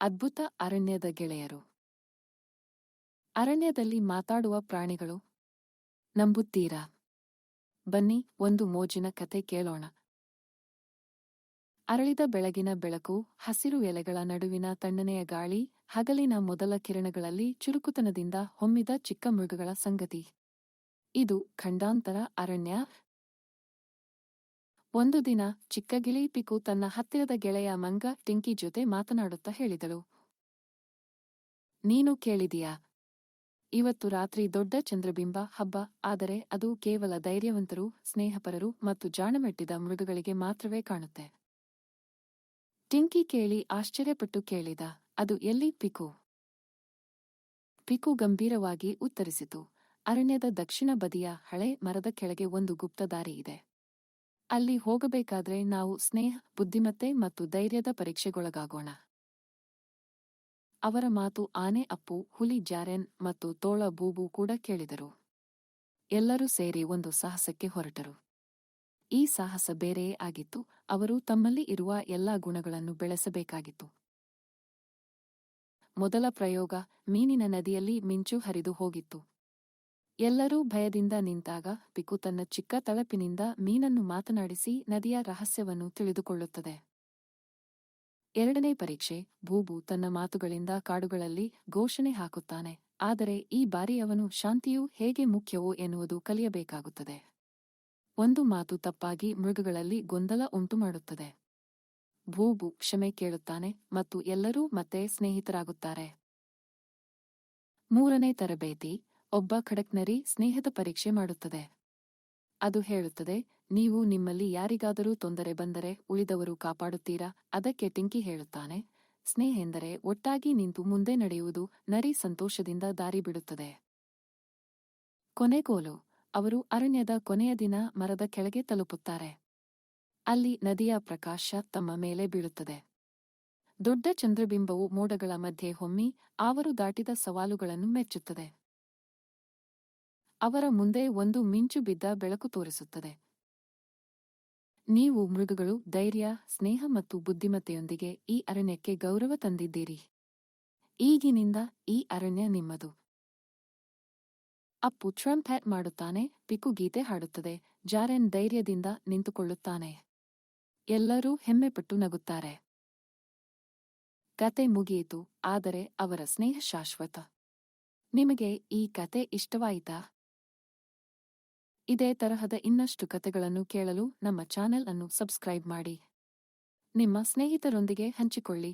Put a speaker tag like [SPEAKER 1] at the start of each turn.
[SPEAKER 1] ಅದ್ಭುತ ಅರಣ್ಯದ ಗೆಳೆಯರು. ಅರಣ್ಯದಲ್ಲಿ ಮಾತಾಡುವ ಪ್ರಾಣಿಗಳು. ನಂಬುತ್ತೀರಾ? ಬನ್ನಿ, ಒಂದು ಮೋಜಿನ ಕತೆ ಕೇಳೋಣ. ಅರಳಿದ ಬೆಳಗಿನ ಬೆಳಕು, ಹಸಿರು ಎಲೆಗಳ ನಡುವಿನ ತಣ್ಣನೆಯ ಗಾಳಿ, ಹಗಲಿನ ಮೊದಲ ಕಿರಣಗಳಲ್ಲಿ ಚುರುಕುತನದಿಂದ ಹೊಮ್ಮಿದ ಚಿಕ್ಕ ಮೃಗಗಳ ಸಂಗತಿ. ಇದು ಖಂಡಾಂತರ ಅರಣ್ಯ ಒಂದು ದಿನ ಚಿಕ್ಕ ಗಿಳಿ ಪಿಕು ತನ್ನ ಹತ್ತಿರದ ಗೆಳೆಯ ಮಂಗ ಟಿಂಕಿ ಜೊತೆ ಮಾತನಾಡುತ್ತಾ ಹೇಳಿದಳು. ನೀನು ಕೇಳಿದೀಯಾ? ಇವತ್ತು ರಾತ್ರಿ ದೊಡ್ಡ ಚಂದ್ರಬಿಂಬ ಹಬ್ಬ, ಆದರೆ ಅದು ಕೇವಲ ಧೈರ್ಯವಂತರು, ಸ್ನೇಹಪರರು ಮತ್ತು ಜಾಣಮೆಟ್ಟಿದ ಮೃಗಗಳಿಗೆ ಮಾತ್ರವೇ ಕಾಣುತ್ತೆ. ಟಿಂಕಿ ಕೇಳಿ ಆಶ್ಚರ್ಯಪಟ್ಟು ಕೇಳಿದ, ಅದು ಎಲ್ಲಿ ಪಿಕು? ಪಿಕು ಗಂಭೀರವಾಗಿ ಉತ್ತರಿಸಿತು. ಅರಣ್ಯದ ದಕ್ಷಿಣ ಬದಿಯ ಹಳೆ ಮರದ ಕೆಳಗೆ ಒಂದು ಗುಪ್ತ ದಾರಿ ಇದೆ. ಅಲ್ಲಿ ಹೋಗಬೇಕಾದ್ರೆ ನಾವು ಸ್ನೇಹ, ಬುದ್ಧಿಮತ್ತೆ ಮತ್ತು ಧೈರ್ಯದ ಪರೀಕ್ಷೆಗೊಳಗಾಗೋಣ. ಅವರ ಮಾತು ಆನೆ, ಅಪ್ಪು, ಹುಲಿ, ಜಾರೆನ್ ಮತ್ತು ತೋಳ, ಬೂಬು ಕೂಡ ಕೇಳಿದರು. ಎಲ್ಲರೂ ಸೇರಿ ಒಂದು ಸಾಹಸಕ್ಕೆ ಹೊರಟರು. ಈ ಸಾಹಸ ಬೇರೆಯೇ ಆಗಿತ್ತು. ಅವರು ತಮ್ಮಲ್ಲಿ ಇರುವ ಎಲ್ಲಾ ಗುಣಗಳನ್ನು ಬೆಳೆಸಬೇಕಾಗಿತ್ತು. ಮೊದಲ ಪ್ರಯೋಗ ಮೀನಿನ ನದಿಯಲ್ಲಿ ಮಿಂಚು ಹರಿದು ಹೋಗಿತ್ತು. ಎಲ್ಲರೂ ಭಯದಿಂದ ನಿಂತಾಗ ಪಿಕು ತನ್ನ ಚಿಕ್ಕ ತಳಪಿನಿಂದ ಮೀನನ್ನು ಮಾತನಾಡಿಸಿ ನದಿಯ ರಹಸ್ಯವನ್ನು ತಿಳಿದುಕೊಳ್ಳುತ್ತದೆ. ಎರಡನೇ ಪರೀಕ್ಷೆ ಭೂಬು ತನ್ನ ಮಾತುಗಳಿಂದ ಕಾಡುಗಳಲ್ಲಿ ಘೋಷಣೆ ಹಾಕುತ್ತಾನೆ, ಆದರೆ ಈ ಬಾರಿ ಅವನು ಶಾಂತಿಯು ಹೇಗೆ ಮುಖ್ಯವೋ ಎನ್ನುವುದು ಕಲಿಯಬೇಕಾಗುತ್ತದೆ. ಒಂದು ಮಾತು ತಪ್ಪಾಗಿ ಮೃಗಗಳಲ್ಲಿ ಗೊಂದಲ ಉಂಟುಮಾಡುತ್ತದೆ. ಭೂಬು ಕ್ಷಮೆ ಕೇಳುತ್ತಾನೆ ಮತ್ತು ಎಲ್ಲರೂ ಮತ್ತೆ ಸ್ನೇಹಿತರಾಗುತ್ತಾರೆ. ಮೂರನೇ ತರಬೇತಿ ಒಬ್ಬ ಖಡಕ್ನರಿ ಸ್ನೇಹದ ಪರೀಕ್ಷೆ ಮಾಡುತ್ತದೆ. ಅದು ಹೇಳುತ್ತದೆ, ನೀವು ನಿಮ್ಮಲ್ಲಿ ಯಾರಿಗಾದರೂ ತೊಂದರೆ ಬಂದರೆ ಉಳಿದವರು ಕಾಪಾಡುತ್ತೀರಾ? ಅದಕ್ಕೆ ಟಿಂಕಿ ಹೇಳುತ್ತಾನೆ, ಸ್ನೇಹ ಎಂದರೆ ಒಟ್ಟಾಗಿ ನಿಂತು ಮುಂದೆ ನಡೆಯುವುದು ನರಿ ಸಂತೋಷದಿಂದ ದಾರಿ ಬಿಡುತ್ತದೆ. ಕೊನೆಗೋಲು ಅವರು ಅರಣ್ಯದ ಕೊನೆಯ ದಿನ ಮರದ ಕೆಳಗೆ ತಲುಪುತ್ತಾರೆ. ಅಲ್ಲಿ ನದಿಯ ಪ್ರಕಾಶ ತಮ್ಮ ಮೇಲೆ ಬೀಳುತ್ತದೆ. ದೊಡ್ಡ ಚಂದ್ರಬಿಂಬವು ಮೋಡಗಳ ಮಧ್ಯೆ ಹೊಮ್ಮಿ, ಆವರು ದಾಟಿದ ಸವಾಲುಗಳನ್ನು ಮೆಚ್ಚುತ್ತದೆ. ಅವರ ಮುಂದೆ ಒಂದು ಮಿಂಚು ಬಿದ್ದ ಬೆಳಕು ತೋರಿಸುತ್ತದೆ. ನೀವು ಮೃಗಗಳು, ಧೈರ್ಯ, ಸ್ನೇಹ ಮತ್ತು ಬುದ್ಧಿಮತ್ತೆಯೊಂದಿಗೆ ಈ ಅರಣ್ಯಕ್ಕೆ ಗೌರವ ತಂದಿದ್ದೀರಿ. ಈಗಿನಿಂದ ಈ ಅರಣ್ಯ ನಿಮ್ಮದು. ಅಪ್ಪು ಟ್ರಂಪ್ ಹ್ಯಾಟ್ ಮಾಡುತ್ತಾನೆ ಪಿಕು ಗೀತೆ ಹಾಡುತ್ತದೆ, ಜಾರೆನ್ ಧೈರ್ಯದಿಂದ ನಿಂತುಕೊಳ್ಳುತ್ತಾನೆ. ಎಲ್ಲರೂ ಹೆಮ್ಮೆಪಟ್ಟು ನಗುತ್ತಾರೆ. ಕತೆ ಮುಗಿಯಿತು, ಆದರೆ ಅವರ ಸ್ನೇಹ ಶಾಶ್ವತ. ನಿಮಗೆ ಈ ಕತೆ ಇಷ್ಟವಾಯಿತಾ? ಇದೇ ತರಹದ ಇನ್ನಷ್ಟು ಕತೆಗಳನ್ನು ಕೇಳಲು ನಮ್ಮ ಚಾನೆಲ್ ಅನ್ನು ಸಬ್ಸ್ಕ್ರೈಬ್ ಮಾಡಿ. ನಿಮ್ಮ ಸ್ನೇಹಿತರೊಂದಿಗೆ ಹಂಚಿಕೊಳ್ಳಿ.